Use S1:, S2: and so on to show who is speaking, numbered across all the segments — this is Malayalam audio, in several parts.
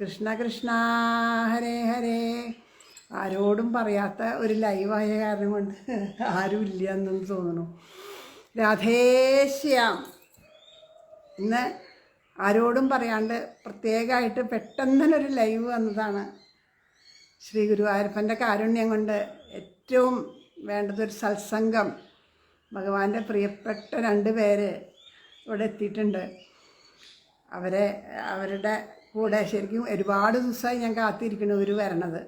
S1: കൃഷ്ണ കൃഷ്ണ ഹരേ ഹരേ. ആരോടും പറയാത്ത ഒരു ലൈവായ കാരണം കൊണ്ട് ആരും ഇല്ല തോന്നുന്നു. രാധേശ്യാം ഇന്ന് ആരോടും പറയാണ്ട് പ്രത്യേകമായിട്ട് പെട്ടെന്ന് തന്നെ ഒരു ലൈവ് വന്നതാണ്. ശ്രീ ഗുരുവായൂരപ്പന്റെ കാരുണ്യം കൊണ്ട് ഏറ്റവും വേണ്ടതൊരു സത്സംഗം. ഭഗവാന്റെ പ്രിയപ്പെട്ട രണ്ട് പേര് ഇവിടെ എത്തിയിട്ടുണ്ട്. അവരെ അവരുടെ കൂടെ ശരിക്കും ഒരുപാട് ദിവസമായി ഞാൻ കാത്തിരിക്കുന്നു ഒരു വരണത്.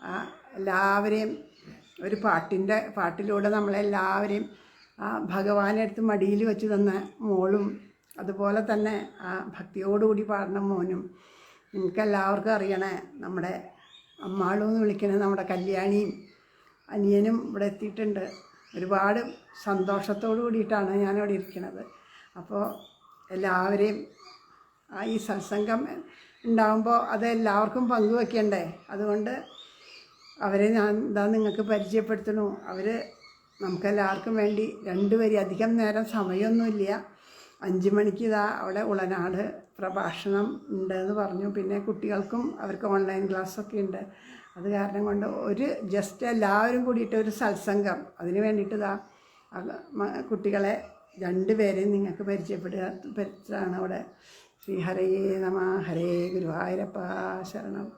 S1: ആ എല്ലാവരെയും ഒരു പാട്ടിന്റെ പാട്ടിലൂടെ നമ്മളെല്ലാവരെയും ആ ഭഗവാനെടുത്ത് മടിയിൽ വെച്ച് തന്ന മോളും അതുപോലെ തന്നെ ആ ഭക്തിയോടുകൂടി പാടുന്ന മോനും നിങ്ങൾക്കെല്ലാവർക്കും അറിയണേ നമ്മുടെ അമ്മാളും എന്ന് വിളിക്കണ നമ്മുടെ കല്യാണിയും അനിയനും ഇവിടെ എത്തിയിട്ടുണ്ട്. ഒരുപാട് സന്തോഷത്തോടു കൂടിയിട്ടാണ് ഞാനിവിടെ ഇരിക്കുന്നത് അപ്പോൾ എല്ലാവരെയും ആ ഈ സത്സംഗം ഉണ്ടാകുമ്പോൾ അത് എല്ലാവർക്കും പങ്കുവെക്കണ്ടേ? അതുകൊണ്ട് അവരെ ഞാൻ ഇതാ നിങ്ങൾക്ക് പരിചയപ്പെടുത്തണു അവർ നമുക്കെല്ലാവർക്കും വേണ്ടി രണ്ടുപേരും അധികം നേരം സമയമൊന്നുമില്ല. അഞ്ച് മണിക്ക് ഇതാ അവിടെ ഉളനാട് പ്രഭാഷണം ഉണ്ടെന്ന് പറഞ്ഞു. പിന്നെ കുട്ടികൾക്കും അവർക്ക് ഓൺലൈൻ ക്ലാസ്സൊക്കെ ഉണ്ട്. അത് കാരണം കൊണ്ട് ഒരു ജസ്റ്റ് എല്ലാവരും കൂടിയിട്ട് ഒരു സത്സംഗം. അതിന് വേണ്ടിയിട്ട് ഇതാ കുട്ടികളെ രണ്ടുപേരെയും നിങ്ങൾക്ക് പരിചയപ്പെടുക. പരിചയമാണ് അവിടെ ശ്രീ ഹരേ നമ ഹരേ ഗുരുവായൂരപ്പ ശരണം.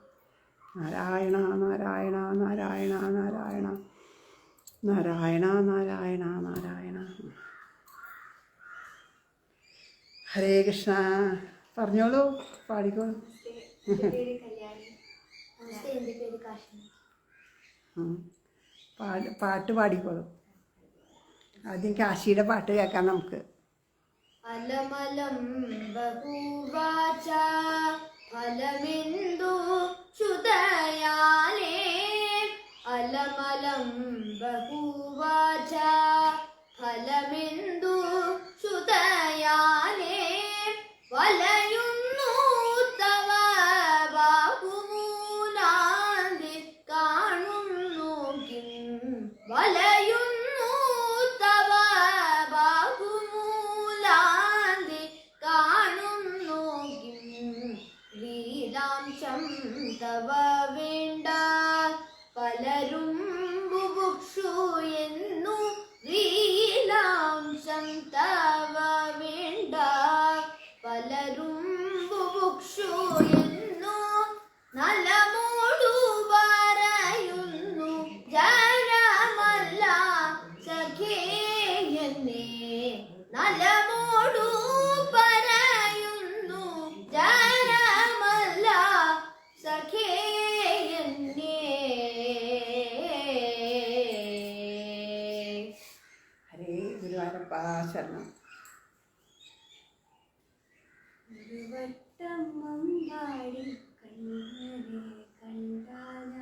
S1: നാരായണ നാരായണ നാരായണ നാരായണ. നാരായണ നാരായണ നാരായണ. ഹരേ കൃഷ്ണ. പറഞ്ഞോളൂ പാടിക്കോളൂ. പാട്ട് പാടിക്കോളൂ. ആദ്യം കാശിയുടെ പാട്ട് കേൾക്കാം നമുക്ക്.
S2: അലമലം ബഹുവാച ഫലമിന്ദു ശുതയാലേ അലമലം ബഹുവാച ഫലമിന്ദു ശുതയാലേ വലയുന്നു തവ ബാഹുമൂലാന്തി കാണുന്നു കിം. വലയുന്നു നലമോടു പറയുന്നു ജനമല്ല സഖേ
S1: ഹരേ ഗുരുവായൂരപ്പ ശരണം.
S2: ഒരു വട്ടം മമ്പാടി കണ്ണനെ കണ്ടാല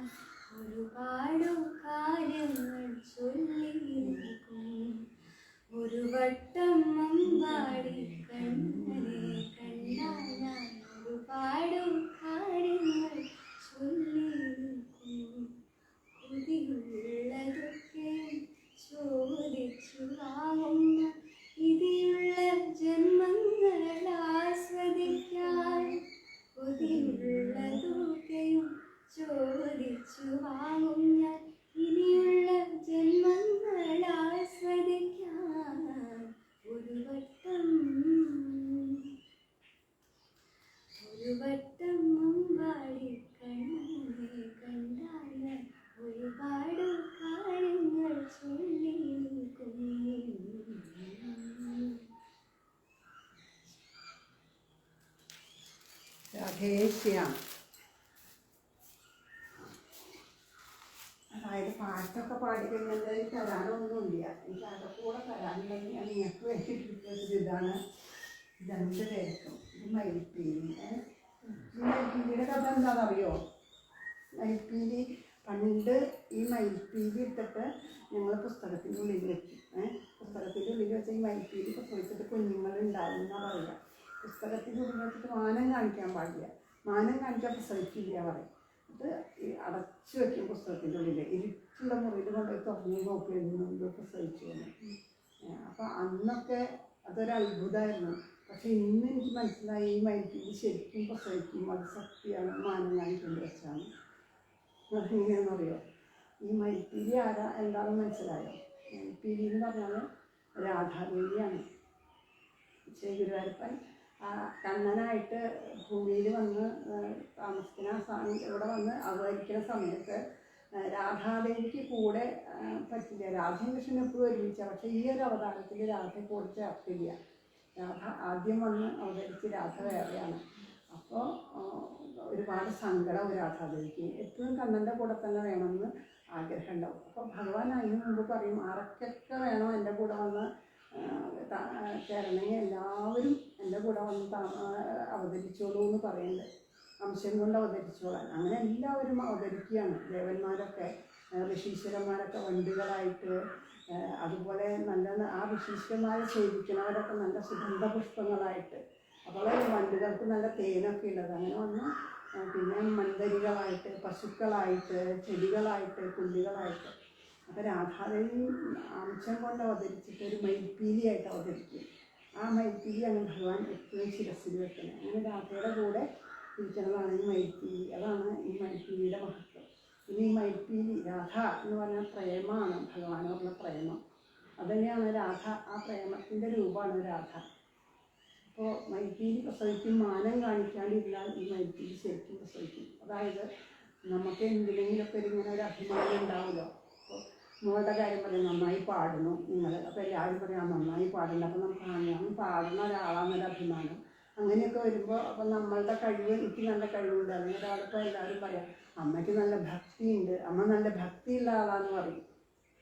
S2: ഒരുപാട് കാര്യങ്ങൾ ചൊല്ലിയിരിക്കും ഒരു വട്ടം മമ്പാടി കണ്ണനെ കണ്ടാല ഒരുപാട് കാര്യങ്ങൾ ചൊല്ലിയിരിക്കും കൊതിയുള്ളതൊക്കെ ചോദിച്ചു വാങ്ങുന്ന ഇതിലുള്ള ജന്മങ്ങൾ ആസ്വദിക്കാൻ കൊതിയുള്ളതൊക്കെയും ചോദിച്ചു വാങ്ങും ഞാൻ ഇനിയുള്ള ജന്മങ്ങൾ ആസ്വദിക്കാൻ ഒരു വട്ടം ഒരു വട്ടം മുമ്പാടി കണ്ണനെ കണ്ടാൽ ഒരുപാട് കാര്യങ്ങൾ ചൊല്ലിയിരിക്കും
S1: രാധേശ്യാം അതായത് പാട്ടൊക്കെ പാടിക്കുന്നത് തരാനൊന്നുമില്ല എനിക്ക് അതൊക്കെ തരാനുണ്ടെങ്കിൽ ഞാൻ നിങ്ങൾക്ക് വേണ്ടി എടുത്തത് ഇതാണ്. രണ്ട് പേർക്കും ഇത് മയിൽപ്പീലി. മയിൽപ്പീലിയുടെ കഥ എന്താണെന്നറിയോ? മയിൽപ്പീലി പണ്ട് ഈ മയിൽപ്പീലി ഇട്ടിട്ട് ഞങ്ങൾ പുസ്തകത്തിന്റെ ഉള്ളിൽ വെക്കും ഏഹ് പുസ്തകത്തിന്റെ ഉള്ളിൽ വെച്ച ഈ മയിൽപ്പീലി പ്രസവിച്ചിട്ട് കുഞ്ഞുങ്ങൾ ഉണ്ടാവും എന്നാണ് പറയുക. പുസ്തകത്തിന്റെ ഉള്ളിൽ വെച്ചിട്ട് മാനം കാണിക്കാൻ പാടില്ല. മാനം കാണിക്കാൻ പ്രസവിക്കില്ല പറയും. അത് അടച്ചു വെക്കും പുസ്തകത്തിന്റെ ഉള്ളിൽ ഇരുട്ടുള്ള മുറിയിൽ കൊണ്ടുപോയി തുറന്ന് നോക്കിയിരുന്നു ഇതൊക്കെ പ്രസവിച്ചു അപ്പോൾ അപ്പം അന്നൊക്കെ അതൊരു അത്ഭുതമായിരുന്നു. പക്ഷെ ഇന്ന് എനിക്ക് മനസ്സിലായി ഈ മൈത്രി ശരിക്കും പ്രസവിക്കും. അത് സത്യമാണ്. മാനം കാണിക്കൊണ്ട് വെച്ചാണ് അറിയോ? ഈ മൈത്തിരി ആരാ? എന്താണെന്ന് മനസ്സിലായോ? മൈത്തിരി എന്ന് പറഞ്ഞാൽ രാധാദേവിയാണ്. ശ്രീ ഗുരുവായൂരപ്പൻ. ആ കണ്ണനായിട്ട് ഭൂമിയിൽ വന്ന് താമസിക്കുന്ന ഇവിടെ വന്ന് അവതരിക്കുന്ന സമയത്ത് രാധാദേവിക്ക് കൂടെ പറ്റില്ല. രാധയും കൃഷ്ണൻ എപ്പോഴും ഒരുമിച്ച. പക്ഷെ ഈ ഒരു അവതാരത്തിൽ രാധ കൂടെ ചേർത്തില്ല രാധ ആദ്യം വന്ന് അവതരിച്ച് രാധ വേറെയാണ്. അപ്പോൾ ഒരുപാട് സങ്കടം രാധാദേവിക്ക്. എപ്പോഴും കണ്ണന്റെ കൂടെ തന്നെ വേണമെന്ന് ആഗ്രഹം ഉണ്ടാവും അപ്പോൾ ഭഗവാൻ അതിന് മുമ്പ് പറയും ആർക്കൊക്കെ വേണം എന്റെ കൂടെ വന്ന് ചേരണമെങ്കിൽ എല്ലാവരും എന്റെ കൂടെ വന്ന് അവതരിച്ചോളൂ എന്ന് പറയുന്നുണ്ട് അംശം കൊണ്ട് അവതരിച്ചോളാൻ അങ്ങനെ എല്ലാവരും അവതരിക്കുകയാണ്. ദേവന്മാരൊക്കെ ഋഷീശ്വരന്മാരൊക്കെ വണ്ടികളായിട്ട് അതുപോലെ നല്ല ആ ഋഷീശ്വരന്മാരെ സേവിക്കുന്നവരൊക്കെ നല്ല സുഗന്ധ പുഷ്പങ്ങളായിട്ട് അപ്പോൾ വണ്ടികൾക്ക് നല്ല തേനൊക്കെ ഉള്ളത്. അങ്ങനെ വന്ന് പിന്നെ മന്ദരികളായിട്ട് പശുക്കളായിട്ട് ചെടികളായിട്ട് പുല്ലുകളായിട്ട് അപ്പോൾ രാധാദേവി അംശം കൊണ്ട് അവതരിച്ചിട്ട് ഒരു മയിൽപ്പീലിയായിട്ട് അവതരിക്കും ആ മയിൽപ്പീലിയാണ് ഭഗവാൻ എപ്പോഴും ശിരസിൽ വെക്കുന്നത്. അങ്ങനെ രാധയുടെ കൂടെ ഇരിക്കുന്നതാണ് ഈ മയിൽപ്പീലി അതാണ് ഈ മയിൽപ്പീലിയുടെ മഹത്വം. ഇനി ഈ മയിൽപ്പീലി രാധ എന്ന് പറഞ്ഞാൽ പ്രേമമാണ് ഭഗവാനോടുള്ള പ്രേമം. അതന്നെയാണ് രാധ ആ പ്രേമത്തിന്റെ രൂപമാണ് രാധ. അപ്പോൾ മയിൽപ്പീലി പ്രസവിക്കും മാനം കാണിക്കാണ്ടിരുന്നാൽ ഈ മയിൽപ്പീലി ശരിക്കും പ്രസവിക്കും. അതായത് നമുക്ക് എന്തിനെങ്കിലുമൊക്കെ ഇങ്ങനെ ഒരു അഭിമാനം ഉണ്ടാവുമല്ലോ. അപ്പോൾ മോളുടെ കാര്യം പറയും നന്നായി പാടുന്നു നിങ്ങൾ അപ്പോൾ എല്ലാവരും പറയാം നന്നായി പാടുന്നു. അപ്പോൾ നമുക്ക് അങ്ങനെ പാടുന്ന ഒരാളാണെന്നൊരു അഭിമാനം. അങ്ങനെയൊക്കെ വരുമ്പോൾ അപ്പോൾ നമ്മളുടെ കഴിവ് എനിക്ക് നല്ല കഴിവുണ്ട്. അങ്ങനെ ഒരാളിപ്പോൾ എല്ലാവരും പറയാം അമ്മയ്ക്ക് നല്ല ഭക്തിയുണ്ട്. അമ്മ നല്ല ഭക്തിയുള്ള ആളാന്ന് പറയും.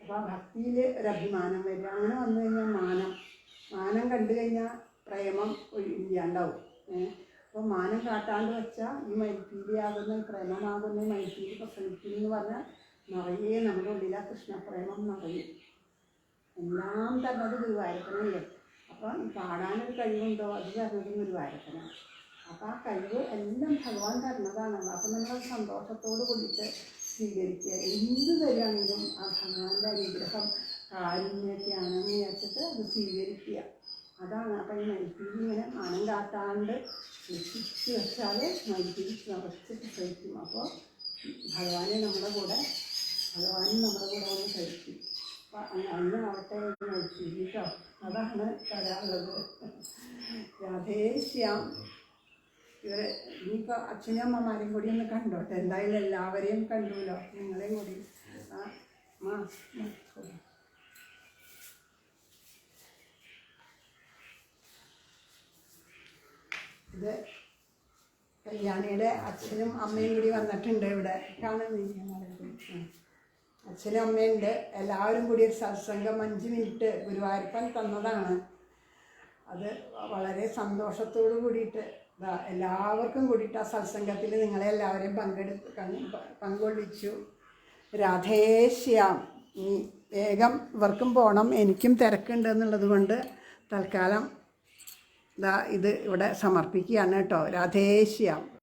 S1: അപ്പോൾ ആ ഭക്തിയിൽ അഭിമാനം വരും. അങ്ങനെ വന്നു കഴിഞ്ഞാൽ മാനം. മാനം കണ്ടു കഴിഞ്ഞാൽ പ്രേമം ഇല്ലാണ്ടാവും. അപ്പോൾ മാനം കാട്ടാണ്ട് വെച്ചാൽ ഈ മൈപ്പീലിയാകുന്ന ഈ പ്രേമമാകുന്ന ഈ പ്രസവിക്കുന്നു പ്രസവിക്കും എന്ന് പറഞ്ഞാൽ നിറയെ നമ്മുടെ ഉള്ളിലാ കൃഷ്ണപ്രേമം നിറയും. എല്ലാം തന്നത് ഗുരുവായൂരപ്പനല്ലേ? അപ്പം പാടാനൊരു കഴിവുണ്ടോ? അത് തരുന്നത് ഗുരുവായൂരപ്പനാണ് അപ്പം ആ കഴിവ് എല്ലാം ഭഗവാൻ തരുന്നതാണ് അപ്പം നമ്മൾ സന്തോഷത്തോട് കൂടിയിട്ട് സ്വീകരിക്കുക. എന്ത് തരികയാണെങ്കിലും ആ ഭഗവാന്റെ അനുഗ്രഹം കാരുണ്യൊക്കെയാണെന്ന് വിചാരിച്ചിട്ട് അത് സ്വീകരിക്കുക. അതാണ്. അപ്പം ഈ മൈത്തിരി ഇങ്ങനെ മനം കാട്ടാണ്ട് രക്ഷിച്ച് വെച്ചാൽ മൈത്തിരി നിറച്ച് കഴിക്കും അപ്പോൾ ഭഗവാനെ നമ്മുടെ കൂടെ ഭഗവാനും നമ്മുടെ കൂടെ വന്ന് കഴിക്കും അപ്പം അന്ന് ആവട്ടെ മൈത്തിരി കേട്ടോ അതാണ് തരാനുള്ളത് രാധേശ്യാം ഇവരെ ഇനിയിപ്പോൾ അച്ഛനും അമ്മമാരെയും കൂടി ഒന്ന് കണ്ടോട്ടെ. എന്തായാലും എല്ലാവരെയും കണ്ടുല്ലോ. നിങ്ങളെയും കൂടി. ആ മാ. ഇത് കല്യാണിയുടെ അച്ഛനും അമ്മയും കൂടി വന്നിട്ടുണ്ട് ഇവിടെ. കാണുന്നില്ല. അച്ഛനും അമ്മയുണ്ട്. എല്ലാവരും കൂടി ഒരു സത്സംഗം അഞ്ച് മിനിറ്റ് ഗുരുവായൂരപ്പൻ തന്നതാണ്. അത് വളരെ സന്തോഷത്തോടു കൂടിയിട്ട് എല്ലാവർക്കും കൂടിയിട്ട് ആ സത്സംഗത്തിൽ നിങ്ങളെ എല്ലാവരെയും പങ്കെടുത്ത് പങ്കൊള്ളിച്ചു രാധേശ്യാം ഇനി വേഗം ഇവർക്കും പോകണം എനിക്കും തിരക്കുണ്ട് എന്നുള്ളത് കൊണ്ട് തൽക്കാലം ഇത് ഇവിടെ സമർപ്പിക്കുകയാണ് കേട്ടോ. രാധേശ്യാം